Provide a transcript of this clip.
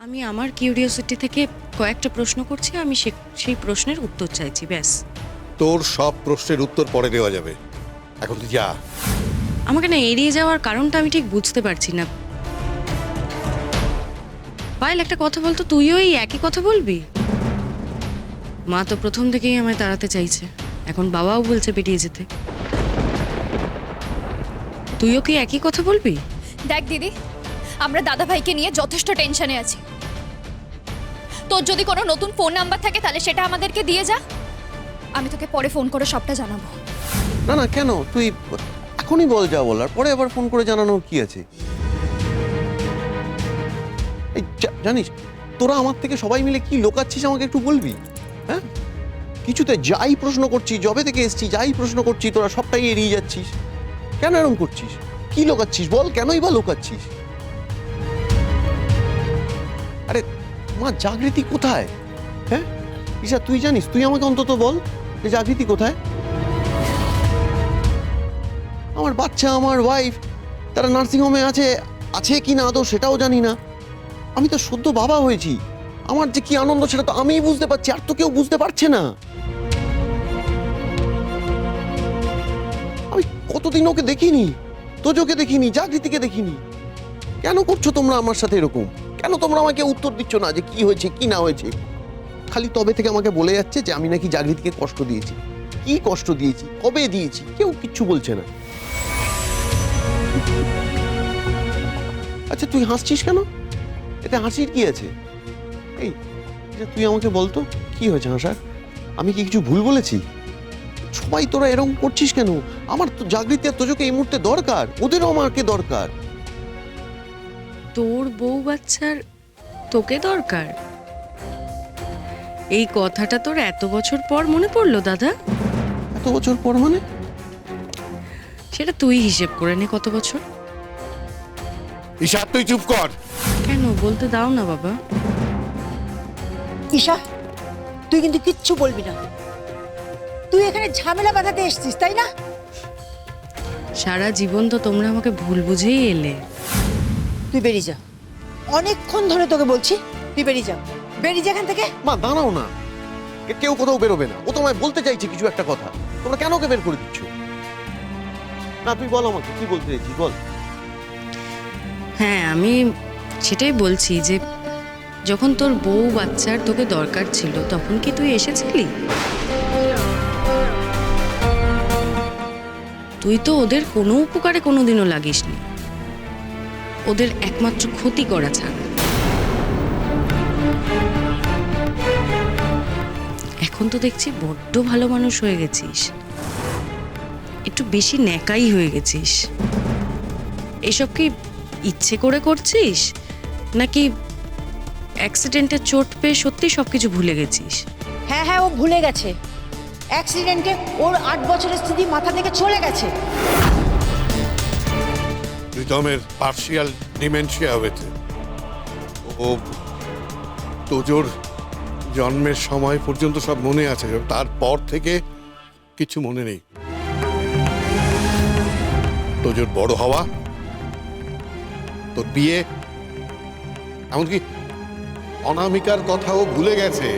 আমি আমার কিউরিওসিটি থেকে কয়েকটা প্রশ্ন করছি আমি সে সেই প্রশ্নের উত্তর চাইছি ব্যাস। তোর সব প্রশ্নের উত্তর পরে দেওয়া যাবে। এখন তুই যা। আমাকে না এড়িয়ে যাওয়ার কারণটা আমি ঠিক বুঝতে পারছি না। পায়েল একটা কথা বলতো তুইও এই একই কথা বলবি? মা তো প্রথম থেকেই আমায় তাড়াতে চাইছে। এখন বাবাও বলছে বেরিয়ে যেতে। তুইও কি একই কথা বলবি? দেখ দিদি আমরা দাদা ভাইকে নিয়ে যথেষ্ট টেনশনে আছি। তোর যদি কোনো নতুন ফোন নাম্বার থাকে, তাহলে সেটা আমাদেরকে দিয়ে যা। আমি তোকে পরে ফোন করে সবটা জানাব। না না, কেন? তুই এখনই বল যা বলার, পরে আবার ফোন করে জানানোর কি আছে? এই জানিস, তোরা আমার থেকে সবাই মিলে কি লোকাচ্ছিস আমাকে একটু বলবি? হ্যাঁ? কিছুতে যাই প্রশ্ন করছি জবে থেকে এসছি, যাই প্রশ্ন করছি, তোরা সবটাই এড়িয়ে যাচ্ছিস। কেন এরকম করছিস? কি লোকাচ্ছিস? বল, কেনই বা লোকাচ্ছিস? আরে মা জাগৃতি কোথায়? হ্যাঁ? ঈশা, তুই জানিস, তুই আমাকে অন্তত বল যে জাগৃতি কোথায়? আমার বাচ্চা, আমার ওয়াইফ তারা নার্সিংহোমে আছে আছে কি না আদৌ সেটাও জানি না। আমি তো সদ্য বাবা হয়েছি। আমার যে কি আনন্দ সেটা তো আমিই বুঝতে পারছি, আর তো কেউ বুঝতে পারছে না। আমি কতদিন ওকে দেখিনি, তোজোকে দেখিনি, জাগৃতিকে দেখিনি। কেন করছ তোমরা আমার সাথে এরকম? কেন তোমরা আমাকে উত্তর দিচ্ছ না যে কি হয়েছে, কি না হয়েছে? খালি তবে থেকে আমাকে বলে যাচ্ছে যে আমি নাকি জাগৃতিকে কষ্ট দিয়েছি। কি কষ্ট দিয়েছি? কবে দিয়েছি? কেউ কিচ্ছু বলছে না। আচ্ছা তুই হাসছিস কেন? এতে হাসির কি আছে? এই তুই আমাকে বলতো কি হয়েছে হাসার? আমি কি কিছু ভুল বলেছি? সবাই তোরা এরকম করছিস কেন? আমার তো জাগৃতি আর তোজোকে এই মুহূর্তে দরকার। ওদেরও আমাকে দরকার। তোর বউ বাচ্চার তোকে দরকার? এই কথাটা তোর এত বছর পর মনে পড়ল দাদা? এত বছর পর মানে? সেটা তুই হিসেব করে নে কত বছর। ঈশা তুই চুপ কর। কেন? বলতে দাও না বাবা। ঈশা তুই কিন্তু কিচ্ছু বলবি না। তুই এখানে ঝামেলা বাঁধাতে এসছিস তাই না? সারা জীবন তো তোমরা আমাকে ভুল বুঝেই এলে। তুই বেরিয়ে যা। অনেকক্ষণ ধরে তোকে বলছি তুই বেরিয়ে যা। বেরিয়ে যা এখান থেকে। মা দাঁড়াও না। এ কেউ কোথাও বেরোবে না। ও তোমায় বলতে চাইছে কিছু একটা কথা। তোমরা কেন ওকে বের করে দিচ্ছ? না তুই বল আমাকে কি বলতে চাইছিস? বল। হ্যাঁ আমি সেটাই বলছি যে যখন তোর বউ বাচ্চার তোকে দরকার ছিল তখন কি তুই এসেছিলি? তুই তো ওদের কোনো উপকারে কোনোদিনও লাগিসনি। ওদের একমাত্র ক্ষতি করা ছাড়া। এখন তো দেখছি বড্ড ভালো মানুষ হয়ে গেছিস। একটু বেশি ন্যাকাই হয়ে গেছিস। এসব কি ইচ্ছে করে করছিস? নাকি অ্যাক্সিডেন্টে চোট পেয়ে সত্যি সব কিছু ভুলে গেছিস? হ্যাঁ হ্যাঁ ও ভুলে গেছে। অ্যাক্সিডেন্টে ওর আট বছরের স্থিতি মাথা থেকে চলে গেছে। প্রীতমের পার্শিয়াল ডিমেনশিয়া হয়েছে। ও তোজোর জন্মের সময় পর্যন্ত সব মনে আছে, তারপর থেকে কিছু মনে নেই। তোজোর বড় হওয়া, তোর বিয়ে, এমনকি অনামিকার কথাও ভুলে গেছে।